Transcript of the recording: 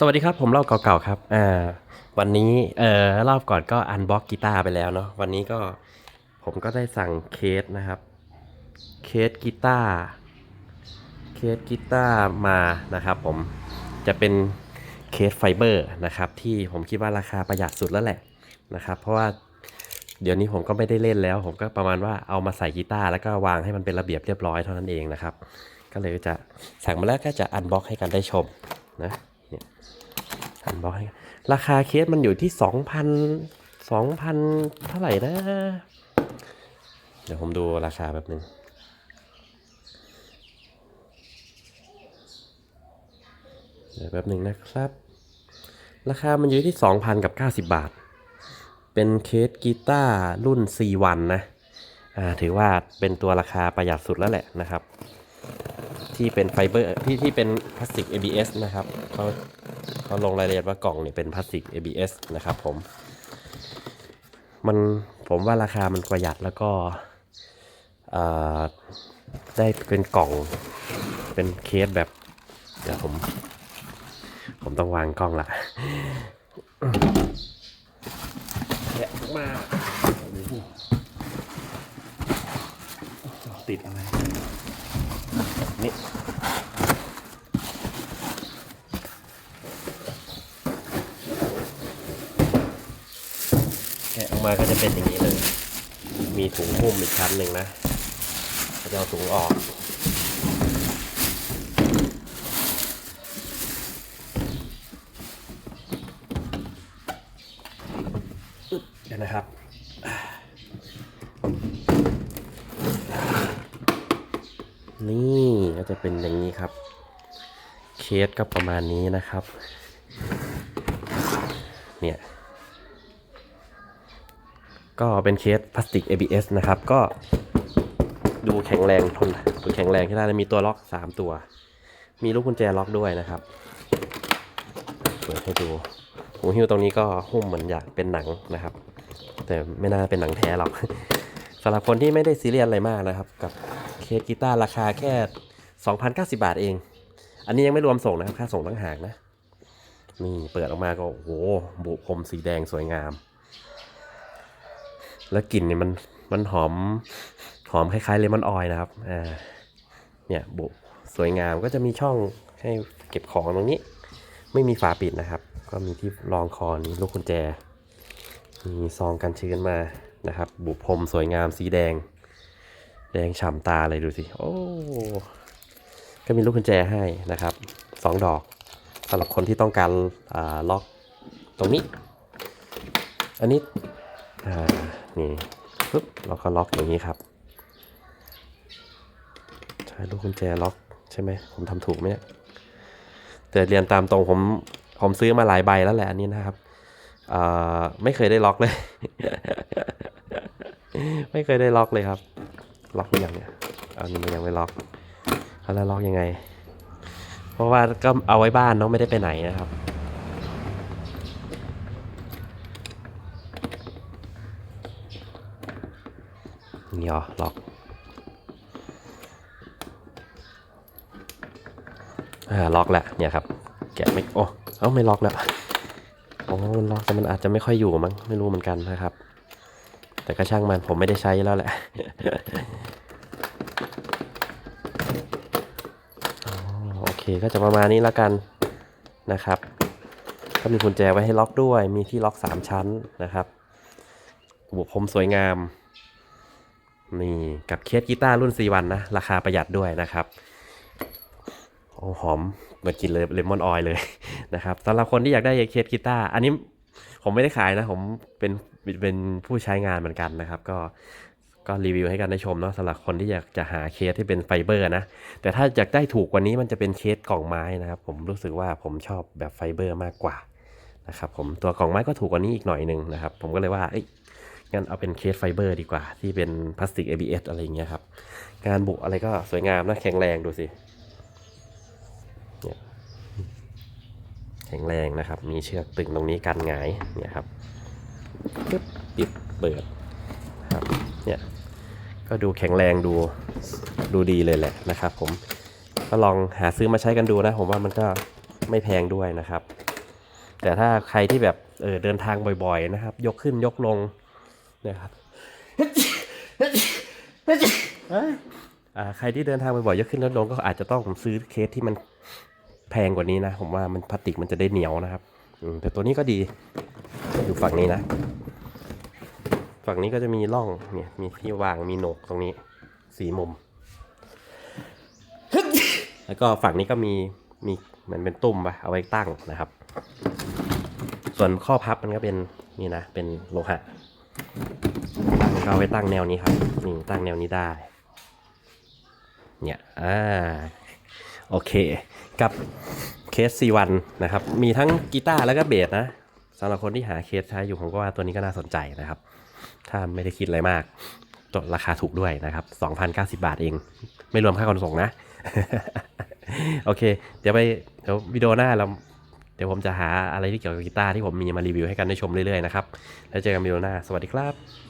สวัสดีครับ ผมเล่าเก่าๆครับอ่าวันนี้เอ่อรอบก่อนก็อันบ็อกกีตาร์ไปแล้วเนาะวันนี้ก็ผมก็ได้สั่งเคสนะครับเคสกีตาร์เคสกีตาร์มานะครับ ผมจะเป็นเคสไฟเบอร์นะครับที่ผมคิดว่าราคาประหยัดสุดแล้วแหละนะครับ เพราะว่าเดี๋ยวนี้ผมก็ไม่ได้เล่นแล้ว ผมก็ประมาณว่าเอามาใส่กีตาร์แล้วก็วางให้มันเป็นระเบียบเรียบร้อยเท่านั้นเองนะครับ ก็เลยจะสั่งมาแล้วก็จะอันบ็อกให้กันได้ชมนะ เนี่ยอันบ็อกให้ราคาเคสมันอยู่ที่สองพันสองพันเท่าไหร่นะ เดี๋ยวผมดูราคาแบบหนึ่งเดี๋ยวแบบหนึ่งนะครับ ราคามันอยู่ที่สองพันกับเก้าสิบบาท เป็นเคสกีตาร์รุ่น C1 นะ อ่า ถือว่าเป็นตัวราคาประหยัดสุดแล้วแหละนะครับ ที่เป็นไฟเบอร์ที่ที่เป็นพลาสติก ABS นะครับเขา เขาลงรายละเอียดว่ากล่องเนี่ยเป็นพลาสติก ABS นะครับผม มันผมว่าราคามันประหยัดแล้วก็เอ่อได้เป็นกล่องเป็นเคสแบบ เดี๋ยวผม ผมต้องวางกล้องละแกะออกมาติดอะไร นี่ มาก็จะเป็นอย่างนี้เลย มีถุงหุ้มอีกชั้นหนึ่งนะจะเอาถุงออก เดี๋ยวนะครับนี่ก็จะเป็นอย่างนี้ครับ เคสก็ประมาณนี้นะครับ เนี่ย ก็เป็นเคสพลาสติก ABS นะครับ ก็ดูแข็งแรงทนดูแข็งแรงที่ได้มีตัวล็อก 3 ตัว มีลูกกุญแจล็อกด้วยนะครับ เปิดให้ดูหูหิ้วตรงนี้ก็หุ้มเหมือนอยากเป็นหนังนะครับ แต่ไม่น่าเป็นหนังแท้หรอกสำหรับคนที่ไม่ได้ซีเรียสอะไรมากนะครับ กับเคสกีตาร์ราคาแค่ 2,090 บาทเอง อันนี้ยังไม่รวมส่งนะครับ ค่าส่งตั้งหากนะ นี่เปิดออกมาก็โอ้โหบุพรมสีแดงสวยงาม แล้วกลิ่นเนี่ยมันมันหอมหอมคล้ายๆเลมอนออยนะครับอ่าเนี่ยบุสวยงามก็จะมีช่องให้เก็บของตรงนี้ ไม่มีฝาปิดนะครับ ก็มีที่รองคอนี้ลูกกุญแจ มีซองกันชื้นมานะครับ บุพรมสวยงามสีแดง แดงฉ่ำตาเลยดูสิโอ้ก็มีลูกกุญแจให้นะครับสองดอกสำหรับคนที่ต้องการอ่าล็อกตรงนี้ อันนี้ อ่านี่ปึ๊บเราก็ล็อกอย่างนี้ครับ ใช้ลูกกุญแจล็อกใช่ไหมผมทำถูกไหมเนี่ยแต่เรียนตามตรงผมผมซื้อมาหลายใบแล้วแหละอันนี้นะครับไม่เคยได้ล็อกเลย ไม่เคยได้ล็อกเลยครับ ล็อกหรือยังเนี่ยอันนี้มันยังไม่ล็อกแล้วล็อกยังไง เพราะว่าก็เอาไว้บ้านเนาะไม่ได้ไปไหนนะครับ นี่เหรอล็อกอ่าล็อกแล้วเนี่ยครับ แกะไม่โอ้เอ้าไม่ล็อกแล้วโอ้มันล็อกแต่มันอาจจะไม่ค่อยอยู่มั้งไม่รู้เหมือนกันนะครับ แต่ก็ช่างมันผมไม่ได้ใช้แล้วแหละโอเคก็จะประมาณนี้แล้วกันนะครับ ก็มีกุญแจไว้ให้ล็อกด้วย มีที่ล็อก 3 ชั้นนะครับบุพรมสวยงาม นี่กับเคสกีตาร์รุ่น C1 นะ ราคาประหยัดด้วยนะครับ โอ้หอมเหมือนกินเลยเลมอนออยเลยนะครับสำหรับคนที่อยากได้เคสกีตาร์อันนี้ผมไม่ได้ขายนะ ผมเป็นเป็นผู้ใช้งานเหมือนกันนะครับ ก็ก็รีวิวให้กันได้ชมเนาะสำหรับคนที่อยากจะหาเคสที่เป็นไฟเบอร์นะ แต่ถ้าอยากได้ถูกกว่านี้มันจะเป็นเคสกล่องไม้นะครับ ผมรู้สึกว่าผมชอบแบบไฟเบอร์มากกว่านะครับผมตัวกล่องไม้ก็ถูกกว่านี้อีกหน่อยหนึงนะครับ ผมก็เลยว่าเอ้ย งั้นเอาเป็นเคสไฟเบอร์ดีกว่า ที่เป็นพลาสติก ABS อะไรเงี้ยครับงานบุอะไรก็สวยงามนะแข็งแรงดูสิเนี่ยแข็งแรงนะครับ มีเชือกตึงตรงนี้กันหงายเนี่ยครับปึ๊บปิดเปิดนะครับเนี่ยก็ดูแข็งแรงดูดูดีเลยแหละนะครับ ผมก็ลองหาซื้อมาใช้กันดูนะ ผมว่ามันก็ไม่แพงด้วยนะครับ แต่ถ้าใครที่แบบเออเดินทางบ่อยๆนะครับ ยกขึ้นยกลง นะครับใครที่เดินทางบ่อยๆยกขึ้นยกลงก็อาจจะต้องซื้อเคสที่มันแพงกว่านี้นะ ผมว่ามันพลาสติกมันจะได้เหนียวนะครับแต่ตัวนี้ก็ดีอยู่ฝั่งนี้นะ ฝั่งนี้ก็จะมีร่องเนี่ยมีที่วางมีโหนกตรงนี้สีมุม แล้วก็ฝั่งนี้ก็มีมีเหมือนเป็นตุ่มปะเอาไว้ตั้งนะครับ ส่วนข้อพับมันก็เป็นนี่นะเป็นโลหะ ตั้งก็เอาไว้ตั้งแนวนี้ครับนี่ตั้งแนวนี้ได้ เนี่ยอ่าโอเค กับเคส C1 นะครับ มีทั้งกีตาร์แล้วก็เบสนะสำหรับคนที่หาเคสใช้อยู่ผมก็ว่าตัวนี้ก็น่าสนใจนะครับ ถ้าไม่ได้คิดอะไรมากตัวราคาถูกด้วยนะครับ 2,090 บาทเอง ไม่รวมค่าขนส่งนะ โอเค เดี๋ยวไป เดี๋ยววิดีโอหน้าเรา เดี๋ยวผมจะหาอะไรที่เกี่ยวกับกีตาร์ที่ผมมีมารีวิวให้กันได้ชมเรื่อยๆนะครับ แล้วเจอกันวิดีโอหน้า สวัสดีครับ